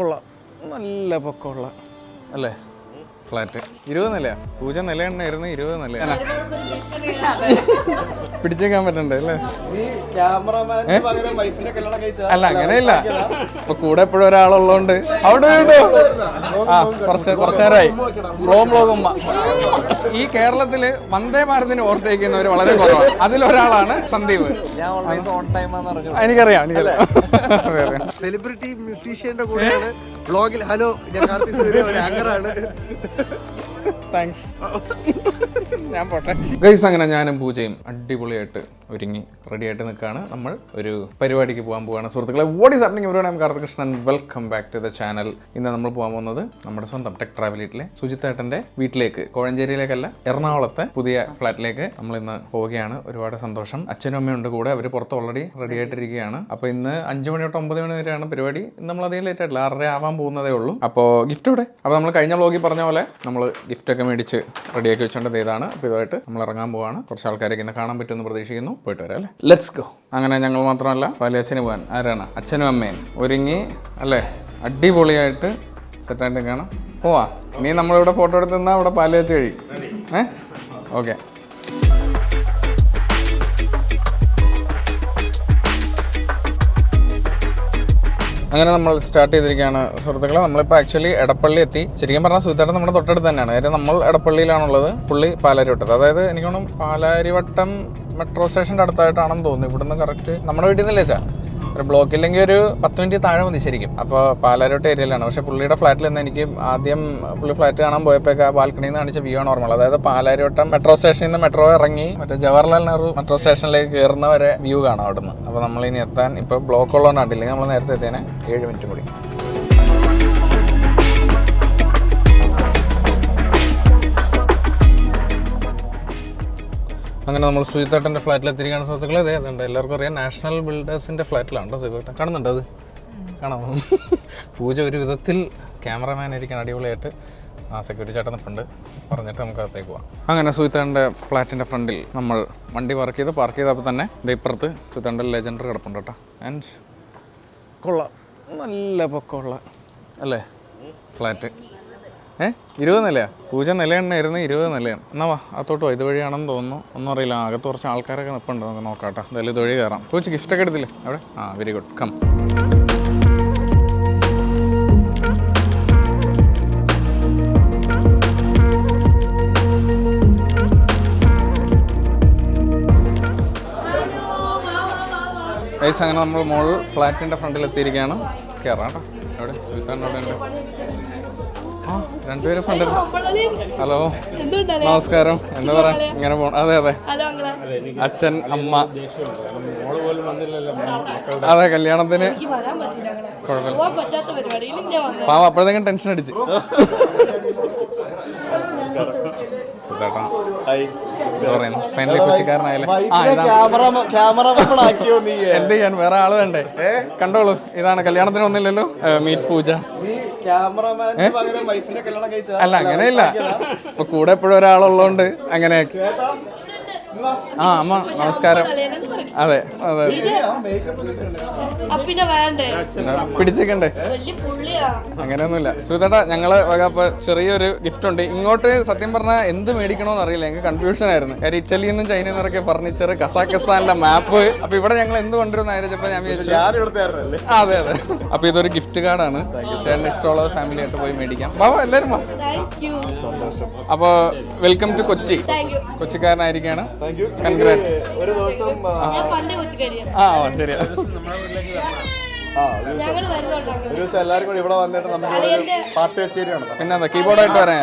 കൊള്ളാം നല്ല പൊക്കമുള്ള അല്ലേ? ഫ്ലാറ്റ്. ഇരുപത് നില പൂജ നിലയെണ്ണായിരുന്നു ഇരുപത് നില. പിടിച്ചേക്കാൻ പറ്റണ്ടേ അല്ലേ? അല്ല അങ്ങനെയില്ല. ഇപ്പൊ കൂടെ എപ്പോഴും ഒരാളുള്ളതുകൊണ്ട്. അവിടെ ഉണ്ട്? ആ കുറച്ച് കുറച്ച് നേരമായി. ബ്ലോം ബ്ലോഗ് ഉമ്മ ഈ കേരളത്തിൽ വന്ദേ ഭാരതിന് ഓവർടേക്ക് ചെയ്യുന്നവർ വളരെ കുറവാണ്. അതിലൊരാളാണ് സന്ദീപ്. എനിക്കറിയാം എനിക്കറിയാം. സെലിബ്രിറ്റി മ്യൂസീഷ്യന്റെ കൂടെ ബ്ലോഗിൽ ഹലോ ഞാൻ കാർത്തി സൂര്യ ഒരു ആങ്കറാണ് താങ്ക്സ് ഞാൻ പോട്ടെ. ഗൈസ് അങ്ങനെ ഞാനും പൂജയും അടിപൊളിയായിട്ട് ഒരുങ്ങി റെഡിയായിട്ട് നിൽക്കുകയാണ്. നമ്മൾ ഒരു പരിപാടിക്ക് പോകാൻ പോവുകയാണ്. സുഹൃത്തുക്കളെ വാട്ട് ഈസ് ഹാപ്പനിങ് ഞാൻ Karthikrishnan. Welcome back to the channel ഇന്ന് നമ്മൾ പോകാൻ പോകുന്നത് നമ്മുടെ സ്വന്തം ടെക് സുജിത് സുജിത്തേട്ടന്റെ വീട്ടിലേക്ക് കോഴഞ്ചേരിയിലേക്കല്ല എറണാകുളത്തെ പുതിയ ഫ്ലാറ്റിലേക്ക് നമ്മൾ ഇന്ന് പോവുകയാണ്. ഒരുപാട് സന്തോഷം. അച്ഛനും അമ്മയും ഉണ്ട് കൂടെ അവർ പുറത്ത് ഓൾറെഡി റെഡി ആയിട്ടിരിക്കുകയാണ്. അപ്പോൾ ഇന്ന് അഞ്ച് മണി തൊട്ട് ഒമ്പത് മണി വരെയാണ് പരിപാടി. നമ്മൾ അധികം ലേറ്റ് ആയിട്ടില്ല ആറര ആവാൻ പോകുന്നതേ ഉള്ളൂ. അപ്പോൾ ഗിഫ്റ്റ് ഇവിടെ. അപ്പോൾ നമ്മൾ കഴിഞ്ഞ വ്ളോഗിൽ പറഞ്ഞ പോലെ നമ്മൾ ഗിഫ്റ്റ് ഒക്കെ മേടിച്ച് റെഡിയാക്കി വെച്ചോണ്ടത് ഇതാണ്. അപ്പോൾ ഇതുമായിട്ട് നമ്മൾ ഇറങ്ങാൻ പോവാണ് കുറച്ച് ആൾക്കാരൊക്കെ ഇന്ന് കാണാൻ പറ്റുമെന്ന് പ്രതീക്ഷിക്കുന്നു. പോയിട്ട് വരാം അല്ലേ? ലെറ്റ്സ് ഗോ അങ്ങനെ ഞങ്ങൾ മാത്രമല്ല പാലിയച്ഛന് പോകാൻ. ആരാണ്? അച്ഛനും അമ്മയും ഒരുങ്ങി അല്ലേ? അടിപൊളിയായിട്ട് സെറ്റായിട്ട് കാണാം. പോവാ. നീ നമ്മളിവിടെ ഫോട്ടോ എടുത്ത് നിന്നാൽ അവിടെ പാലിയച്ച് കഴിയും ഏ? ഓക്കെ അങ്ങനെ നമ്മൾ സ്റ്റാർട്ട് ചെയ്തിരിക്കുകയാണ് സുഹൃത്തുക്കളെ. നമ്മളിപ്പോൾ ആക്ച്വലി എടപ്പള്ളി എത്തി. ശരിക്കും പറഞ്ഞാൽ സുഹൃത്തായിട്ട് നമ്മുടെ തൊട്ടടുത്ത് തന്നെയാണ്. കാര്യം നമ്മൾ എടപ്പള്ളിയിലാണുള്ളത് പുള്ളി പാലാരിവട്ടത്ത്. അതായത് എനിക്ക് തോന്നുന്നു പാലാരിവട്ടം മെട്രോ സ്റ്റേഷന്റെ അടുത്തായിട്ടാണെന്ന് തോന്നുന്നു. ഇവിടുന്ന് കറക്റ്റ് നമ്മുടെ വീട്ടിൽ നിന്നല്ലേ ചാ? ഒരു ബ്ലോക്ക് ഇല്ലെങ്കിൽ ഒരു പത്ത് മിനിറ്റ് താഴെ മതി ശരിക്കും. അപ്പോൾ പാലാരോട്ട് ഏരിയയിലാണ് പക്ഷേ പുള്ളിയുടെ ഫ്ലാറ്റിൽ നിന്ന് എനിക്ക് ആദ്യം പുള്ളി ഫ്ലാറ്റ് കാണാൻ പോയപ്പോൾ ആ ബാൽക്കണിയിൽ നിന്ന് കാണിച്ച വ്യൂ ആണ് ഓർമ്മ അതായത് പാലാരോട്ടം മെട്രോ സ്റ്റേഷനിൽ നിന്ന് മെട്രോ ഇറങ്ങി മറ്റേ ജവഹർലാൽ നെഹ്റു മെട്രോ സ്റ്റേഷനിലേക്ക് കയറുന്ന വരെ വ്യൂ കാണാം അവിടുന്ന്. അപ്പോൾ നമ്മൾ ഇനി എത്താൻ ഇപ്പോൾ ബ്ലോക്ക് ഉള്ളതുകൊണ്ടാണ്. ഇല്ലെങ്കിൽ നമ്മൾ നേരത്തെ എത്തിയേനെ. ഏഴ് മിനിറ്റ് കൂടി. അങ്ങനെ നമ്മൾ സുജിത്തേട്ടന്റെ ഫ്ലാറ്റിൽ എത്തിയിരിക്കുകയാണ് സുഹൃത്തുക്കളെ. അതെ അതുണ്ട് എല്ലാവർക്കും അറിയാം. നാഷണൽ ബിൽഡേഴ്സിന്റെ ഫ്ലാറ്റിലാണ് സുജിത്തേട്ടൻ കാണുന്നുണ്ട് അത്? കാണാം. പൂജ ഒരു വിധത്തിൽ ക്യാമറമാൻ ആയിരിക്കണം അടിപൊളിയായിട്ട് ആ സെക്യൂരിറ്റി ചേട്ടൻ നിൽപ്പുണ്ട് പറഞ്ഞിട്ട് നമുക്ക് അകത്തേക്ക് പോവാം. അങ്ങനെ സുജിത്തേട്ടന്റെ ഫ്ലാറ്റിന്റെ ഫ്രണ്ടിൽ നമ്മൾ വണ്ടി പാർക്ക് ചെയ്ത് പാർക്ക് ചെയ്തപ്പോൾ തന്നെ ഇപ്പുറത്ത് സുജിത്തേട്ടന്റെ ലെജൻഡർ കിടപ്പുണ്ട് കേട്ടോ. ആൻഡ് കൊള്ളാം. നല്ല പൊക്കമുള്ള അല്ലേ? ഫ്ലാറ്റ്. ഏ? ഇരുപത് നിലയാ? പൂജ നിലയെണ്ണായിരുന്നു ഇരുപത് നിലയാണ് എന്നാ വാ അത്തോട്ട് വാ. ഇതുവഴിയാണെന്ന് തോന്നുന്നു. ഒന്നും അറിയില്ല. അകത്ത് കുറച്ച് ആൾക്കാരൊക്കെ നിൽപ്പുണ്ട് നമുക്ക് നോക്കാട്ടോ എന്തായാലും ഇതുവഴി കയറാം. പൂച്ച ഗിഫ്റ്റൊക്കെ എടുത്തില്ലേ? അവിടെ? ആ വെരി ഗുഡ് കം ഗൈസ് അങ്ങനെ നമ്മൾ മോൾ ഫ്ലാറ്റിന്റെ ഫ്രണ്ടിൽ എത്തിയിരിക്കുകയാണ്. കയറാം കേട്ടോ. എവിടെ? സുൽത്താൻ അവിടെ ഉണ്ട്. രണ്ടുപേരും ഫണ്ട് ഹലോ നമസ്കാരം. എന്താ പറയാ? ഇങ്ങനെ പോണം. അതെ അതെ. ഹലോ അങ്ങളെ അച്ഛൻ അമ്മ. അതെ കല്യാണത്തിന്. കുഴപ്പമില്ല. വന്നത് അപ്പോഴത്തേക്കും ടെൻഷൻ അടിച്ച്. എന്റെ ഞാൻ വേറെ ആൾ വേണ്ടേ? കണ്ടോളൂ. ഇതാണ് കല്യാണത്തിന് ഒന്നില്ലല്ലോ മീറ്റ് പൂജ. അല്ല അങ്ങനെയില്ല. ഇപ്പൊ കൂടെ എപ്പോഴും ഒരാളുള്ളതുകൊണ്ട് അങ്ങനെ ആ അമ്മ നമസ്കാരം. അതെ അതെ. അപ്പൊ പിടിച്ചേക്കണ്ടേ അങ്ങനെയൊന്നുമില്ല. സുധേട്ടാ ഞങ്ങൾ ഇപ്പൊ ചെറിയൊരു ഗിഫ്റ്റ് ഉണ്ട്. ഇങ്ങോട്ട് സത്യം പറഞ്ഞാൽ എന്ത് മേടിക്കണോന്ന് അറിയില്ല. ഞങ്ങൾക്ക് കൺഫ്യൂഷൻ ആയിരുന്നു. കാര്യം ഇറ്റലിയിൽ നിന്നും ചൈനയിൽ നിന്നൊക്കെ ഫർണിച്ചർ കസാഖിസ്ഥാനിലെ മാപ്പ് അപ്പൊ ഇവിടെ ഞങ്ങൾ എന്ത് കൊണ്ടുവരുന്ന ആലോചിച്ചപ്പോ ഞാൻ വിചാരിച്ചു. അതെ അതെ. അപ്പൊ ഇതൊരു ഗിഫ്റ്റ് കാർഡാണ് ചേട്ടന് ഇഷ്ടമുള്ളത് ഫാമിലി ആയിട്ട് പോയി മേടിക്കാം. വാ, എല്ലാവരും അപ്പോൾ welcome to Kochi. Thank you congrats ഒരു ദിവസം ഞാൻ ആ ഓ, ശരിയാ. ആ ഞങ്ങൾ വരുന്നുണ്ട്. ഒരു ദിവസം എല്ലാവരും കൂടി ഇവിടെ വന്നിട്ട് നമുക്ക് പാട്ട് കച്ചേരിയാണ് നടത്താം. പിന്നെ എന്താ കീബോർഡായിട്ട് വരാൻ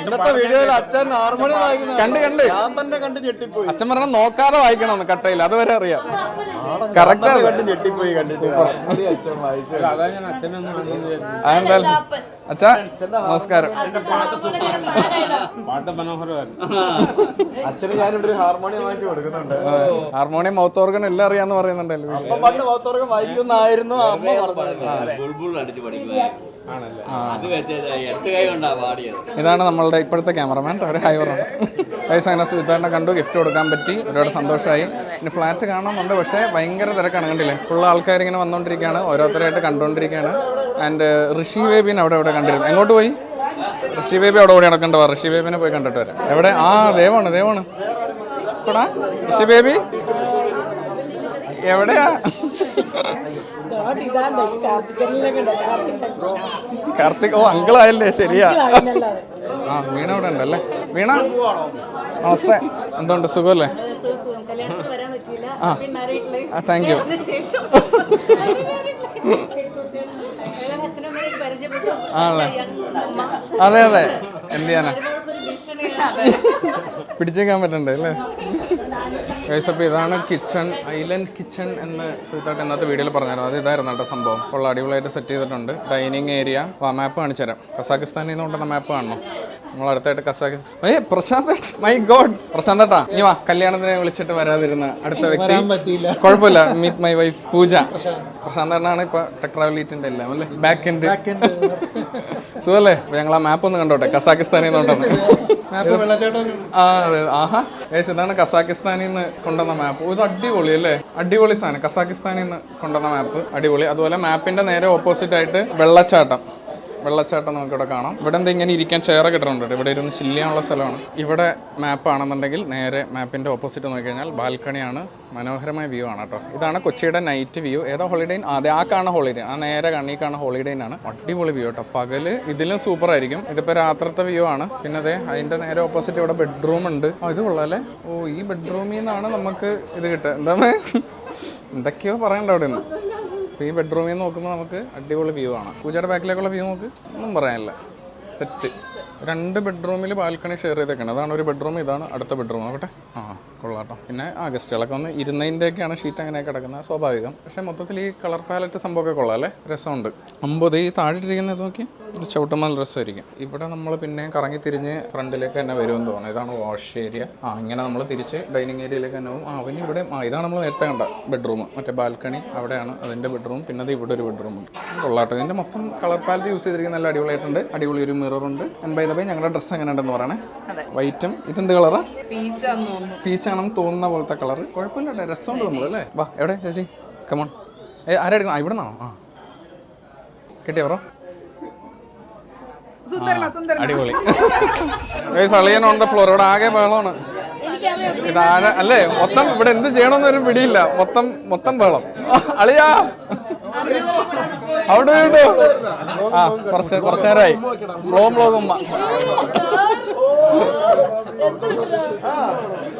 ഇന്നത്തെ വീഡിയോയിൽ അച്ഛൻ ഹാർമോണി വായിക്കുന്ന കണ്ട് കണ്ട്. ഞാൻ തന്നെ കണ്ട് ഞെട്ടിപ്പോയി. അച്ഛൻ പറഞ്ഞാൽ നോക്കാതെ വായിക്കണം കട്ടയിൽ അതുവരെ അറിയാം. കറക്റ്റ് കണ്ട് ഞെട്ടിപ്പോയി കണ്ടിട്ട്. അച്ഛൻ വായിച്ചു. അതെന്തായാലും അപ്പൻ. അച്ഛാ നമസ്കാരം. പാട്ട് മനോഹരമായിരുന്നു. അച്ഛന് ഞാനിവിടെ ഒരു ഹാർമോണിയം വാങ്ങിച്ചു കൊടുക്കുന്നുണ്ട്. ഹാർമോണിയം മൗത്ത് ഓർഗൻ എല്ലാം അറിയാന്ന് പറയുന്നുണ്ടല്ലോ അപ്പൊ പണ്ട് പൗത്തോർക്കം വായിക്കുന്നായിരുന്നു അമ്മ ഇതാണ് നമ്മളുടെ ഇപ്പോഴത്തെ ക്യാമറമാൻ ഒരു ഹൈ പറഞ്ഞു ഗൈസ് അങ്ങനെ കണ്ടു ഗിഫ്റ്റ് കൊടുക്കാൻ പറ്റി ഒരുപാട് സന്തോഷമായി ഇനി ഫ്ലാറ്റ് കാണുന്നുണ്ട് പക്ഷേ ഭയങ്കര തിരക്കാണ്. കണ്ടില്ലേ? ഫുൾ ആൾക്കാർ ഇങ്ങനെ വന്നുകൊണ്ടിരിക്കുകയാണ് ഓരോരുത്തരായിട്ട് കണ്ടുകൊണ്ടിരിക്കുകയാണ് ആൻഡ് ഋഷി ബേബിനെ അവിടെ എവിടെ കണ്ടിരുന്നു. എങ്ങോട്ട് പോയി? ഋഷി ബേബി അവിടെ ഓടി നടക്കണ്ട ഋഷി ബേബിനെ പോയി കണ്ടിട്ട് വരാം. എവിടെ? ആ ദേവാണ് ദേവാണ്. ഋഷി ബേബി എവിടെയാ? കാർത്തിക് ഓ അങ്കിളായല്ലേ ശരിയാ. ആ വീണ അവിടെ ഉണ്ടല്ലേ? വീണ? നമസ്തേ. എന്തുണ്ട്? സുഖമല്ലേ? ആ. താങ്ക് യു ആണല്ലേ? അതെ അതെ. എന്ത് ചെയ്യാനാ പിടിച്ചേക്കാൻ പറ്റണ്ടേ അല്ലേ? അപ്പോൾ ഇതാണ് കിച്ചൺ ഐലൻഡ് കിച്ചൺ എന്ന് സുഹൃത്തായിട്ട് ഇന്നത്തെ വീഡിയോയിൽ പറഞ്ഞായിരുന്നു. അത് ഇതായിരുന്നു കേട്ടോ സംഭവം. ഉള്ള അടിപൊളിയായിട്ട് സെറ്റ് ചെയ്തിട്ടുണ്ട്. ഡൈനിങ് ഏരിയ ആ മാപ്പ് കാണിച്ചു തരാം കസാഖിസ്ഥാനിൽ നിന്ന് കൊണ്ടുവന്ന മാപ്പ് കാണണം? നമ്മൾ അടുത്തായിട്ട് കസാക്കിസ് ഏ പ്രശാന്ത് മൈ ഗോഡ് പ്രശാന്തട്ടാ ഇനി വാ കല്യാണത്തിനെ വിളിച്ചിട്ട് വരാതിരുന്ന. അടുത്ത വ്യക്തി കുഴപ്പമില്ല. Meet my wife Pooja. പ്രശാന്തണ്ണാണ് ഇപ്പൊ ടെക് ട്രാവലീറ്റിന്റെ എല്ലാം അല്ലേ? ബാക്ക് എൻഡ് സുഖല്ലേ? ഞങ്ങൾ ആ മാപ്പ് ഒന്ന് കണ്ടോട്ടെ? കസാക്കിസ്ഥാനിൽ നിന്ന് കൊണ്ടുവന്ന് ആ അതെ. ആഹാ. ഏസ് ഇതാണ് കസാക്കിസ്ഥാനിൽ നിന്ന് കൊണ്ടുവന്ന മാപ്പ് ഇത് അടിപൊളി അല്ലേ? അടിപൊളി സാധനം. കസാക്കിസ്ഥാനിൽ നിന്ന് കൊണ്ടുവന്ന മാപ്പ് അടിപൊളി. അതുപോലെ മാപ്പിന്റെ നേരെ ഓപ്പോസിറ്റ് ആയിട്ട് വെള്ളച്ചാട്ടം. വെള്ളച്ചാട്ടം നമുക്കിവിടെ കാണാം. ഇവിടെ എന്താ ഇങ്ങനെ ഇരിക്കാൻ ചെയർ കിട്ടുന്നുണ്ട് ഇവിടെ ഇരുന്ന് ചില്ലിയാനുള്ള സ്ഥലമാണ്. ഇവിടെ മാപ്പ് ആണെന്നുണ്ടെങ്കിൽ നേരെ മാപ്പിന്റെ ഓപ്പോസിറ്റ് നോക്കിക്കഴിഞ്ഞാൽ ബാൽക്കണിയാണ് മനോഹരമായ വ്യൂ ആണ് കേട്ടോ. ഇതാണ് കൊച്ചിയുടെ നൈറ്റ് വ്യൂ ഏതാ ഹോളിഡേ അതെ ആ കാണുന്ന ഹോളിഡേ ആ നേരെ കണ്ണി കാണുന്ന ഹോളിഡേ ആണ് അടിപൊളി വ്യൂ കേട്ടോ. പകൽ ഇതിലും സൂപ്പർ ആയിരിക്കും. ഇതിപ്പോൾ രാത്രിത്തെ വ്യൂ ആണ്. പിന്നെ അതെ അതിന്റെ നേരെ ഓപ്പോസിറ്റ് ഇവിടെ ബെഡ്റൂം ഉണ്ട്. ഇത് കൊള്ളാല്ലേ ഓ ഈ ബെഡ്റൂമിൽ നിന്നാണ് നമുക്ക് ഇത് കിട്ടുക. എന്താണ്? എന്തൊക്കെയോ പറയണ്ട അവിടെ നിന്ന് അപ്പോൾ ഈ ബെഡ്റൂമിൽ നിന്ന് നോക്കുമ്പോൾ നമുക്ക് അടിപൊളി വ്യൂ ആണ്. പൂജയുടെ ബാക്കിലേക്കുള്ള വ്യൂ നമുക്ക് ഒന്നും പറയാനില്ല. സെറ്റ് രണ്ട് ബെഡ്റൂമിൽ ബാൽക്കണി ഷെയർ ചെയ്തേക്കണം. അതാണ് ഒരു ബെഡ്റൂം ഇതാണ് അടുത്ത ബെഡ്റൂം ആവട്ടെ ആ കൊള്ളാട്ടോ പിന്നെ ആ ഗസ്റ്റുകളൊക്കെ വന്ന് ഇരുന്നതിന്റെയൊക്കെയാണ് ഷീറ്റ് അങ്ങനെ കിടക്കുന്നത്. സ്വാഭാവികം. പക്ഷേ മൊത്തത്തിൽ ഈ കളർ പാലറ്റ് സംഭവമൊക്കെ കൊള്ളാം അല്ലേ? രസമുണ്ട്. അമ്പത് ഈ താഴെട്ടിരിക്കുന്നത് നോക്കി ചവിട്ടുമ്പോൾ നല്ല രസമായിരിക്കും. ഇവിടെ നമ്മൾ പിന്നെ കറങ്ങി തിരിഞ്ഞ് ഫ്രണ്ടിലേക്ക് തന്നെ വരുമെന്ന് തോന്നുന്നു. ഇതാണ് വാഷ് ഏരിയ ആ ഇങ്ങനെ നമ്മൾ തിരിച്ച് ഡൈനിങ് ഏരിയയിലേക്ക് തന്നെ പോകും. ആ പിന്നെ ഇവിടെ ആ ഇതാണ് നമ്മൾ നേരത്തെ കണ്ട ബെഡ്റൂം മറ്റേ ബാൽക്കണി അവിടെയാണ് അതിന്റെ ബെഡ്റൂം പിന്നെ അത് ഇവിടെ ഒരു ബെഡ്റൂം ഉണ്ട്. കൊള്ളാട്ടോ ഇതിന്റെ മൊത്തം കളർ പാലറ്റ് യൂസ് ചെയ്തിരിക്കുന്ന നല്ല അടിപൊളിയായിട്ടുണ്ട്. അടിപൊളി ഒരു മിറർ ഉണ്ട്. ബൈ ഞങ്ങളുടെ ഡ്രസ്സ് എങ്ങനെ ഉണ്ടെന്ന് പറയണേ വൈറ്റും ഇതെന്ത് കളറാ പീച്ചാണെന്ന് തോന്നുന്ന. പോലത്തെ കളർ കുഴപ്പമില്ല രസമുണ്ട് നമ്മൾ അല്ലേ? വാ എവിടെ? ചേച്ചി കമോൺ ഏ ആരാ എടുക്കണം ആ ഇവിടെ നിന്നാണോ ആ. കിട്ടിയ പറ അടിപൊളി. സളിയൻ ഓൺ ദ ഫ്ലോർ ഇവിടെ ആകെ വേളമാണ് എനിക്കറിയാം അല്ലേ മൊത്തം ഇവിടെ എന്ത് ചെയ്യണമെന്നൊരു പിടിയില്ല. മൊത്തം മൊത്തം വേളം അളിയാ. അവിടെ ആ കുറച്ച് കുറച്ച് നേരമായി ബ്ലോം ബ്ലോഗ് ഉമ്മ.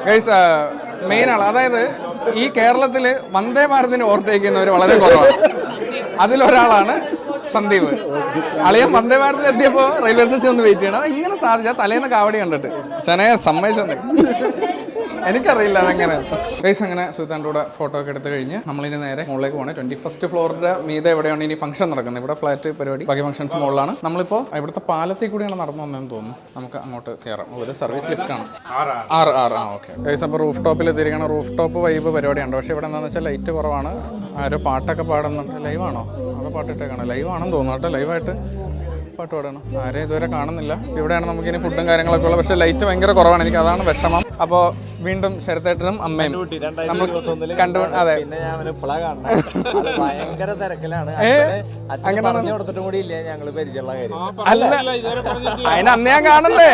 ഗൈസ് മെയിൻ ആണ് അതായത് ഈ കേരളത്തിൽ വന്ദേ ഭാരതിന് ഓർത്തേക്കുന്നവർ വളരെ കുറവാണ്. അതിലൊരാളാണ് സന്ദീപ്. അളിയൻ വന്ദേ ഭാരതിൽ എത്തിയപ്പോൾ റെയിൽവേ സ്റ്റേഷൻ ഒന്ന് വെയിറ്റ് ചെയ്യണം. ഇങ്ങനെ സാധിച്ചാൽ തലേന്ന് കാവടി കണ്ടിട്ട്. ചെനയെ സമ്മതിച്ചു എനിക്കറിയില്ല അതെങ്ങനെ. ഗൈസ് അങ്ങനെ സുൽത്താന്റെ കൂടെ ഫോട്ടോ ഒക്കെ എടുത്ത് കഴിഞ്ഞ് നമ്മളിനി നേരെ മുകളിലേക്ക് പോകണം ട്വന്റി ഫസ്റ്റ് ഫ്ലോറിന്റെ മീതെ എവിടെയാണ് ഇനി ഫംഗ്ഷൻ നടക്കുന്നത്? ഇവിടെ ഫ്ലാറ്റ് പരിപാടി. ബാക്കി ഫംഗ്ഷൻസ് മുകളിലാണ് നമ്മളിപ്പോ ഇവിടുത്തെ പാലത്തിൽ കൂടിയാണ് നടന്നു വന്നതെന്ന് തോന്നുന്നു. നമുക്ക് അങ്ങോട്ട് കയറാം ഒരു സർവീസ് ലിഫ്റ്റ് ആണ്. ആറ് ആറ് ആ ഓക്കെ ഗൈസ് അപ്പോൾ റൂഫ് ടോപ്പിൽ എത്തിയിരിക്കണം റൂഫ് ടോപ്പ് വൈബ് പരിപാടിയുണ്ട്. പക്ഷേ ഇവിടെ എന്താണെന്ന് വെച്ചാൽ ലൈറ്റ് കുറവാണ്. ആരോ പാട്ടൊക്കെ പാടുന്നുണ്ട് ലൈവാണോ അതോ പാട്ടിട്ടേക്കാണോ? ലൈവ് ആണെന്ന് തോന്നുന്നു കേട്ടോ. ലൈവായിട്ട് പാട്ട് പാടണം. ആരെയും ഇതുവരെ കാണുന്നില്ല. ഇവിടെയാണ് നമുക്കിനി ഫുഡും കാര്യങ്ങളൊക്കെ ഉള്ളത്. പക്ഷേ ലൈറ്റ് ഭയങ്കര കുറവാണ്. എനിക്ക് അതാണ് വിഷമം. അപ്പോൾ വീണ്ടും ശരത്തേട്ടനും അമ്മയും നമ്മൾ കണ്ടു അതെ. പിന്നെ ഞാൻ അവന് കാണണം ഭയങ്കര തിരക്കിലാണ്. അച്ഛനെ പറഞ്ഞു കൊടുത്തിട്ടും കൂടി ഇല്ല. ഞങ്ങൾ പരിചയമുള്ള കാര്യം. അല്ല അതിന് അന്ന് ഞാൻ കാണണ്ടേ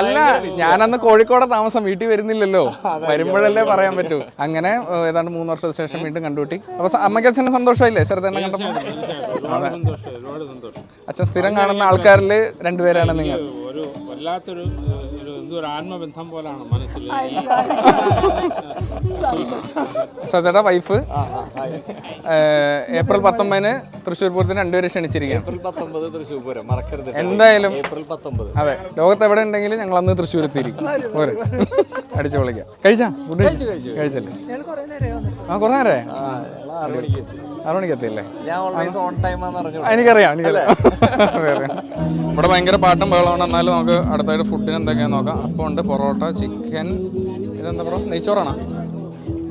അല്ല ഞാനന്ന് കോഴിക്കോട് താമസം. വീട്ടിൽ വരുന്നില്ലല്ലോ. വരുമ്പോഴല്ലേ പറയാൻ പറ്റൂ. അങ്ങനെ ഏതാണ്ട് മൂന്ന് വർഷത്തിന് ശേഷം വീണ്ടും കണ്ടുപിട്ടി അപ്പൊ അമ്മയ്ക്ക് അച്ഛന് സന്തോഷമില്ലേ ശരത്തേട്ടനെ കണ്ടപ്പോ? അച്ഛൻ സ്ഥിരം കാണുന്ന ആൾക്കാരിൽ രണ്ടുപേരാണ് നിങ്ങൾ. ഒരു വല്ലാത്തൊരു ഒരു എന്തോ ഒരു ആത്മബന്ധം പോലാണ് മനസ്സിൽ. സജയുടെ വൈഫ് ഏപ്രിൽ പത്തൊമ്പതിന് തൃശ്ശൂർ പൂരത്തിന് രണ്ടുപേരെ ക്ഷണിച്ചിരിക്കുകയാണ്. ഏപ്രിൽ പത്തൊമ്പത് തൃശ്ശൂർ പൂരം മറക്കരുത് എന്തായാലും ഏപ്രിൽ പത്തൊമ്പത്. അതെ ലോകത്ത് എവിടെ ഉണ്ടെങ്കിലും ഞങ്ങൾ അന്ന് തൃശ്ശൂർ എത്തിയിരിക്കും. പോരെ. അടിച്ചു പൊളിക്കാം. കഴിച്ചാ? കഴിച്ചല്ലേ? ആ കുറേ നേരേ ആറ് മണിക്ക് എനിക്കറിയാം. ഇവിടെ ഭയങ്കര പാട്ടും ബഹളമാണ് എന്നാലും നമുക്ക് അടുത്തായിട്ട് ഫുഡിന് എന്തൊക്കെയാന്ന് നോക്കാം. അപ്പൊ ഉണ്ട് പൊറോട്ട ചിക്കൻ ഇതെന്താ പറയുക നെയ്ച്ചോറാണോ?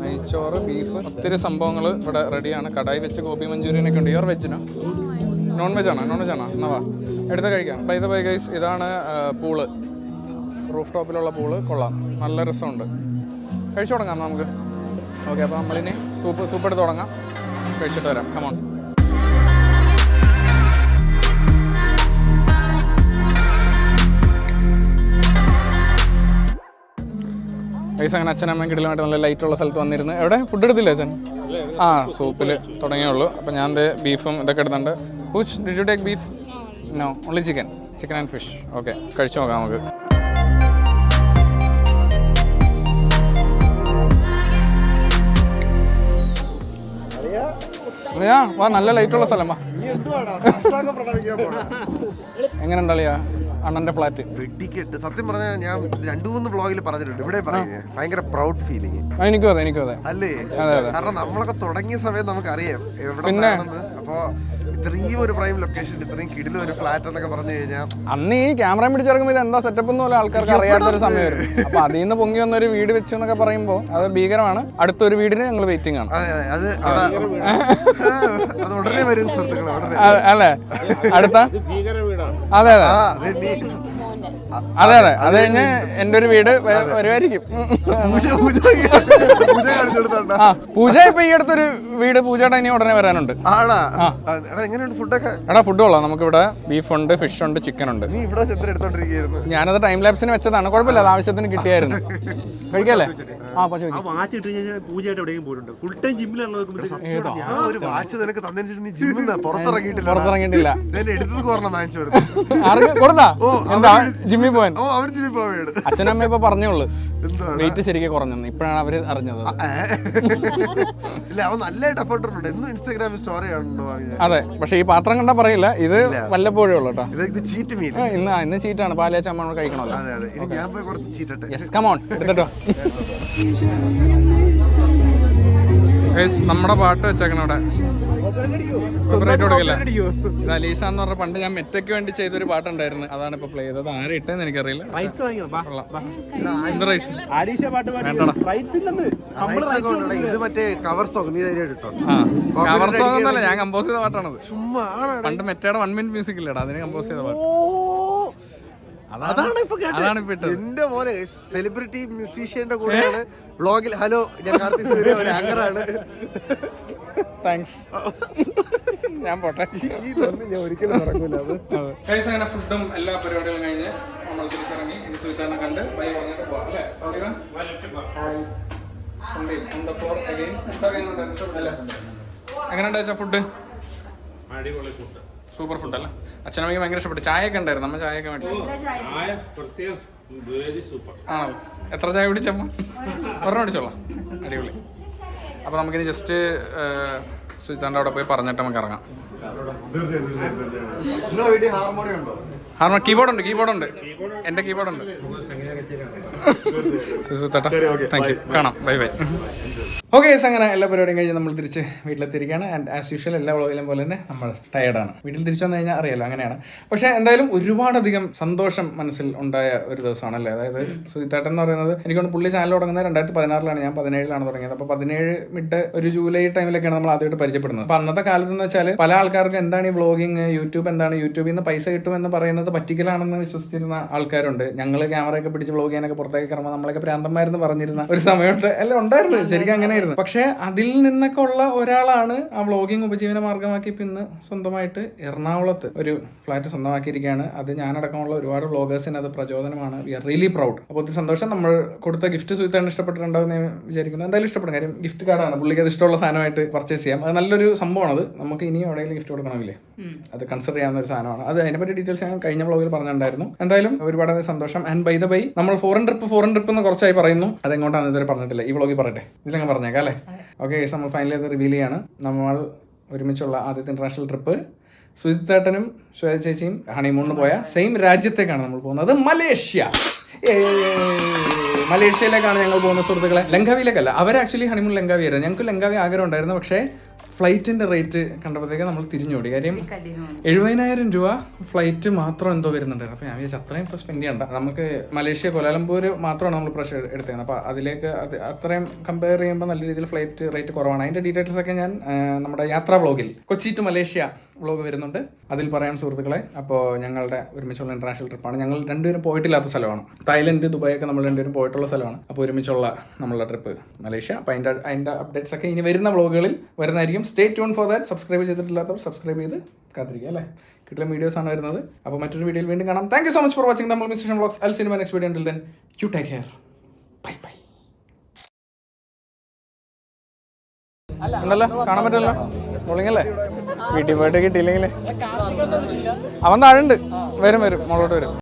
നെയ്ച്ചോറ് ബീഫ് ഒത്തിരി സംഭവങ്ങൾ ഇവിടെ റെഡിയാണ് കടായി വെച്ച് ഗോപി മഞ്ചൂരിയൻ ഒക്കെ ഉണ്ട്. യുവർ വെജിനോ നോൺ വെജ് ആണോ? നോൺ വെജ് ആണോ? എന്നാ വാ. എടുത്ത് കഴിക്കാം. ബൈ ദ ബൈ ഗൈസ് ഇതാണ് പൂൾ. റൂഫ് ടോപ്പിലുള്ള പൂൾ. കൊള്ളാം. നല്ല രസമുണ്ട്. കഴിച്ചു തുടങ്ങാം നമുക്ക്. ഓക്കെ അപ്പോൾ നമ്മളിനി സൂപ്പ് സൂപ്പ് എടുത്ത് തുടങ്ങാം. കഴിച്ചിട്ട് വരാം. കമോൺ പൈസ അങ്ങനെ അച്ഛനും അമ്മയും കിടലുമായിട്ട് നല്ല ലൈറ്റുള്ള സ്ഥലത്ത് വന്നിരുന്നു. എവിടെ? ഫുഡ് എടുത്തില്ല അച്ഛൻ? ആ സൂപ്പിൽ തുടങ്ങിയുള്ളൂ അപ്പം ഞാൻ ബീഫും ഇതൊക്കെ എടുത്തുണ്ട് hooch did you take beef no only chicken chicken and fish okay കഴിച്ചു നോക്കാം നമുക്ക്. അളിയാ വാ നല്ല ലൈറ്റുള്ള സ്ഥലം വാ? എങ്ങനെ ഉണ്ടളിയാ അണ്ണന്റെ ഫ്ലാറ്റ്. വെട്ടിക്കെട്ട് സത്യം പറഞ്ഞാൽ ഞാൻ രണ്ടു മൂന്ന് ബ്ലോഗിൽ പറഞ്ഞിട്ടുണ്ട്. ഇവിടെ പറയുന്നത് ഭയങ്കര പ്രൗഡ് ഫീലിംഗ് എനിക്കും അതെ എനിക്കും അതെ. അല്ലേ. കാരണം നമ്മളൊക്കെ തുടങ്ങിയ സമയം നമുക്കറിയാം എവിടെ അപ്പൊ ഇത്രയും ഒരു പ്രൈം ലൊക്കേഷൻ ഇത്രയും കിടിലും ഒരു ഫ്ലാറ്റ് എന്നൊക്കെ പറഞ്ഞു കഴിഞ്ഞാൽ അന്ന് ഈ ക്യാമറ പിടിച്ചിറങ്ങുമ്പോൾ ഇത് എന്താ സെറ്റപ്പ് എന്ന് പോലും ആൾക്കാർക്ക് അറിയാത്തൊരു സമയമായിരുന്നു അപ്പൊ അതിൽ നിന്ന് പൊങ്ങി വന്ന ഒരു വീട് വെച്ചു എന്നൊക്കെ പറയുമ്പോൾ അത് ഭീകരമാണ്. അടുത്തൊരു വീടിന് ഞങ്ങൾ വെയിറ്റിംഗ് ആണ്. അതെ അതെ അത് അത് ഉടനെ വരും സുഹൃത്തുക്കളെ ഉടനെ. അല്ലേ? അടുത്ത? ഭീകര വീടാണ്. അതെ അതെ. ആ അതെ അതെ. അതെ കഴിഞ്ഞ് എന്റെ ഒരു വീട് വരുമായിരിക്കും. പൂജ ഇപ്പൊ ഈ അടുത്തൊരു വീട് പൂജയുടെ ഇനി ഉടനെ വരാനുണ്ട്. എടാ ഫുഡ് കൊള്ളാം. നമുക്ക് ഇവിടെ ബീഫ് ഉണ്ട് ഫിഷ് ഉണ്ട് ചിക്കൻ ഉണ്ട്. ഞാനത് ടൈം ലാപ്സിന് വെച്ചതാണ്. കുഴപ്പമില്ല അത് ആവശ്യത്തിന് കിട്ടിയായിരുന്നു. കഴിക്കല്ലേ? ആ പക്ഷേ ആ വാച്ച് ഇട്ട് കഴിഞ്ഞാൽ പൂജയായിട്ട് എവിടെയും പോയിട്ടുണ്ട്. ഫുൾ ടൈം ജിമ്മിലാണ് ഒരു വാച്ച് നിനക്ക് തന്നതിന് നീ ജിമ്മിൽ പുറത്തിറങ്ങിയിട്ടില്ല പുറത്തിറങ്ങിയിട്ടില്ല. ഞാൻ എടുത്തത് കൊടുത്തു? ഓ, ജിമ്മിൽ പോവാൻ. ഓ അവർ ജിമ്മി പോവാണ് അച്ഛനമ്മ ഇപ്പൊ പറഞ്ഞോളൂ എന്താണ് വെയിറ്റ് ശരിക്കും കുറഞ്ഞെന്ന്. ഇപ്പോഴാണ് അവർ അറിഞ്ഞത്. ഇല്ല അവൻ നല്ല എഫേർട്ട് ഉണ്ട് എന്നും ഇൻസ്റ്റാഗ്രാമിൽ സ്റ്റോറി കാണുന്നുണ്ടോ വാങ്ങി അതെ പക്ഷെ ഈ പാത്രം കണ്ടാ പറയില്ല. ഇത് വല്ലപ്പോഴേ ഉള്ളൂ കേട്ടോ. ഇത് ചീറ്റ് മീൻ ഇന്ന് ഇന്ന് ചീറ്റാണ് പാലിയാച്ചമ്മ അമ്മ കഴിക്കണമല്ലോ. അതെ അതെ. ഇനി ഞാൻ പോയി കുറച്ച് ചീറ്റട്ടെ യെസ് കമോൺ എടുത്തിട്ടോ നമ്മുടെ പാട്ട് വെച്ചേക്കണം അവിടെ കൊടുക്കില്ല. ഇത് അലീഷ എന്ന് പറഞ്ഞ പണ്ട് ഞാൻ മെറ്റയ്ക്ക് വേണ്ടി ചെയ്തൊരു പാട്ടുണ്ടായിരുന്നു. അതാണ് ഇപ്പൊ പ്ലേ ചെയ്തത്. ആരും ഇട്ടെന്ന് എനിക്കറിയില്ല. ഇത് മറ്റേ കവർ സോങ് നീ കവർ സോങ് ഒന്നല്ല ഞാൻ കമ്പോസ് ചെയ്ത പാട്ടാണത്. ചുമ്മാ. പണ്ട് മെറ്റയുടെ വൺ മിനിറ്റ് മ്യൂസിക് ഇല്ലടാ അതിന് കമ്പോസ് ചെയ്ത പാട്ട്. ഓ, അതാണ് ഇപ്പൊ കേട്ടത്. എന്റെ മോനെ സെലിബ്രിറ്റി മ്യൂസീഷ്യന്റെ കൂടെയാണ് ബ്ലോഗിൽ ഹലോ ഞാൻ കാർത്തിക് സൂര്യ ഒരു ആങ്കറാണ് താങ്ക്സ് ഞാൻ പോട്ടെ. ഈ ഞാൻ ഒരിക്കലും അങ്ങനെ ഫുഡും എല്ലാ പരിപാടികളും കഴിഞ്ഞ് നമ്മൾ തിരിച്ചിറങ്ങി ഇനി സുഹിത്താനെ കണ്ട് ബൈ പറഞ്ഞിട്ട് പോവാം അല്ലേ? എങ്ങനെയുണ്ട്? ഫുഡ് സൂപ്പർ ഫുഡ് അല്ല? അച്ഛനമ്മയ്ക്ക് ഭയങ്കര ഇഷ്ടപ്പെട്ടു. ചായ ഒക്കെ ഉണ്ടായിരുന്നു. നമ്മ ചായയൊക്കെ മേടിച്ചു. ചായ ഒക്കെ മേടിച്ചു സൂപ്പർ ആണോ? എത്ര ചായ കുടിച്ചമ്മ ഒരെണ്ണം കുടിച്ചോളാം. അടിപൊളി. അപ്പോൾ നമുക്കിനി ജസ്റ്റ് സുജിതാന്റെ അവിടെ പോയി പറഞ്ഞിട്ട് നമുക്ക് ഇറങ്ങാം. ഹാർമോൺ കീബോർഡ് ഉണ്ട് കീബോർഡ് ഉണ്ട് എന്റെ കീബോർഡ് ഉണ്ട് താങ്ക് യു കാണാം ബൈ ബൈ ഓക്കെ അങ്ങനെ എല്ലാ പരിപാടിയും കഴിഞ്ഞ് നമ്മൾ തിരിച്ച് വീട്ടിലെത്തിയിരിക്കുകയാണ്. ആൻഡ് ആസ് യൂഷ്വൽ എല്ലാ വ്ളോഗിലും പോലെ തന്നെ നമ്മൾ ടയർഡാണ് വീട്ടിൽ തിരിച്ചു വന്നു കഴിഞ്ഞാൽ അറിയാലോ അങ്ങനെയാണ്. പക്ഷേ എന്തായാലും ഒരുപാടധികം സന്തോഷം മനസ്സിൽ ഉണ്ടായ ഒരു ദിവസമാണല്ലേ? അതായത് സുജിത്തേട്ടൻ എന്ന് പറയുന്നത് എനിക്കൊണ്ട് പുള്ളി ചാനൽ തുടങ്ങുന്നത് രണ്ടായിരത്തി പതിനാറിലാണ് ഞാൻ പതിനേഴിലാണ് തുടങ്ങിയത്. അപ്പോൾ പതിനേഴ് മിഡ് ഒരു ജൂലൈ ടൈമിലൊക്കെയാണ് നമ്മൾ ആദ്യമായിട്ട് പരിചയപ്പെടുന്നത്. അപ്പോൾ അന്നത്തെ കാലത്ത് എന്ന് വെച്ചാൽ പല ആൾക്കാർക്കും എന്താണ് ഈ വ്ളോഗിങ് യൂട്യൂബ് എന്താണ്? യൂട്യൂബിൽ നിന്ന് പൈസ കിട്ടുമെന്ന് പറയുന്നത് പറ്റിക്കലാണെന്ന് വിശ്വസിച്ചിരുന്ന ആൾക്കാരുണ്ട്. ഞങ്ങൾ ക്യാമറയൊക്കെ പിടിച്ച് വ്ളോഗ് ചെയ്യാനൊക്കെ പുറത്തേക്ക് ഇറങ്ങുമ്പോൾ നമ്മളൊക്കെ പ്രാന്തന്മാരെന്ന് പറഞ്ഞിരുന്ന ഒരു സമയമുണ്ട്. അല്ല ഉണ്ടായിരുന്നു. ശരിക്കും അങ്ങനെയായിരുന്നു. പക്ഷേ അതിൽ നിന്നൊക്കെ ഉള്ള ഒരാളാണ് ആ വ്ളോഗിങ് ഉപജീവന മാർഗമാക്കി ഇന്ന് സ്വന്തമായിട്ട് എറണാകുളത്ത് ഒരു ഫ്ലാറ്റ് സ്വന്തമാക്കിയിരിക്കുകയാണ്. അത് ഞാനടക്കമുള്ള ഒരുപാട് വ്ളോഗേഴ്സിന് അത് പ്രചോദനമാണ്. വി ആർ റിയലി പ്രൗഡ് അപ്പോൾ ഒത്തിരി സന്തോഷം. നമ്മൾ കൊടുത്ത ഗിഫ്റ്റ് സുഹൃത്താണ് ഇഷ്ടപ്പെട്ടിട്ടുണ്ടോ എന്ന് ഞാൻ വിചാരിക്കുന്നു. എന്തായാലും ഇഷ്ടപ്പെടും. കാര്യം ഗിഫ്റ്റ് കാർഡാണ് പുള്ളിക്ക് അത് ഇഷ്ടമുള്ള സാധനമായിട്ട് പർച്ചേസ് ചെയ്യാം. അത് നല്ലൊരു സംഭവമാണ്. അത് നമുക്ക് ഇനിയും എവിടെയെങ്കിലും ഗിഫ്റ്റ് കൊടുക്കണമെങ്കിൽ അത് കൺസിഡർ ചെയ്യാവുന്ന ഒരു സാധനമാണ്. അത് അതിനെപ്പറ്റി ഡീറ്റെയിൽസ് ഞാൻ കഴിഞ്ഞ വ്ളോഗിൽ പറഞ്ഞിട്ടുണ്ടായിരുന്നു. എന്തായാലും ഒരുപാട് സന്തോഷം. ആൻഡ് ബൈ ദ ബൈ നമ്മൾ ഫോറിൻ ട്രിപ്പ് ഫോറിൻ ട്രിപ്പ് എന്ന് കുറച്ചായി പറയുന്നു. അതെങ്ങോട്ടാണ് ഇതുവരെ പറഞ്ഞിട്ടില്ല. ഈ വ്ളോഗിൽ പറയട്ടെ. ഇതിലങ്ങ് പറഞ്ഞേക്കാം അല്ലേ? ഓക്കെ നമ്മൾ ഫൈനലി അത് റിവീൽ ചെയ്യാണ്. നമ്മൾ ഒരുമിച്ചുള്ള ആദ്യത്തെ ഇന്റർനാഷണൽ ട്രിപ്പ് സുജിത്തേട്ടനും ശ്വേത ചേച്ചിയും ഹണിമൂണിന് പോയ സെയിം രാജ്യത്തേക്കാണ് നമ്മൾ പോകുന്നത്. മലേഷ്യ. മലേഷ്യയിലേക്കാണ് ഞങ്ങൾ പോകുന്ന സുഹൃത്തുക്കളെ. ലങ്കാവിയിലേക്കല്ല. അവർ ആക്ച്വലി ഹണിമൂൺ ലങ്കാവി ആയിരുന്നു ഞങ്ങൾക്ക് ലങ്കാവി ആഗ്രഹം ഉണ്ടായിരുന്നു. പക്ഷേ ഫ്ലൈറ്റിന്റെ റേറ്റ് കണ്ടപ്പോഴത്തേക്ക് നമ്മൾ തിരിഞ്ഞോടി. കാര്യം എഴുപതിനായിരം രൂപ ഫ്ലൈറ്റ് മാത്രം എന്തോ വരുന്നുണ്ട്. അപ്പോൾ ഞാൻ വിചാരിച്ചു അത്രയും ഇപ്പോൾ സ്പെൻഡ് ചെയ്യണ്ട. നമുക്ക് മലേഷ്യ കൊലാലംപൂര് മാത്രമാണ് നമ്മൾ പ്രഷർ എടുത്തത് അപ്പോൾ അതിലേക്ക് അത് അത്രയും കമ്പയർ ചെയ്യുമ്പോൾ നല്ല രീതിയിൽ ഫ്ലൈറ്റ് റേറ്റ് കുറവാണ്. അതിന്റെ ഡീറ്റെയിൽസ് ഒക്കെ ഞാൻ നമ്മുടെ യാത്രാ വ്ളോഗിൽ കൊച്ചി ടു മലേഷ്യ വ്ളോഗ് വരുന്നുണ്ട്. അതിൽ പറയാം സുഹൃത്തുക്കളെ. അപ്പോൾ ഞങ്ങളുടെ ഒരുമിച്ചുള്ള ഇന്റർനാഷണൽ ട്രിപ്പാണ് ഞങ്ങൾ രണ്ടുപേരും പോയിട്ടില്ലാത്ത സ്ഥലമാണ്. തായ്ലൻഡ് ദുബായ് ഒക്കെ നമ്മൾ രണ്ടുപേരും പോയിട്ടുള്ള സ്ഥലമാണ്. അപ്പോൾ ഒരുമിച്ചുള്ള നമ്മളുടെ ട്രിപ്പ് മലേഷ്യ. അപ്പോൾ അതിന്റെ അതിന്റെ അപ്ഡേറ്റ്സ് ഒക്കെ ഇനി വരുന്ന വ്ളോഗുകളിൽ വരുന്നതായിരിക്കും. Stay tune for that subscribe ചെയ്തിട്ടില്ലാത്തവർ subscribe ചെയ്ത് കാത്തിരിക്കുക അല്ലേ? കിട്ടുന്ന വീഡിയോസ് ആണ് വരുന്നത്. അപ്പോൾ മറ്റൊരു വീഡിയോയിൽ വീണ്ടും കാണാം. Thank you so much for watching നമ്മൾ മിസ്റ്റേഷൻ ബ്ലോക്സ് അൽ cinema next video ഉണ്ടിൽ then you take care bye bye ഉണ്ടല്ലോ? കാണാൻ പറ്റുമല്ലോ മോളിങ്ങല്ലേ വീട്ടിൽ പോയിട്ട് കിട്ടിയില്ലെങ്കിൽ അവൻ താഴുണ്ട് വരും വരും. മോളോട്ട് വരും.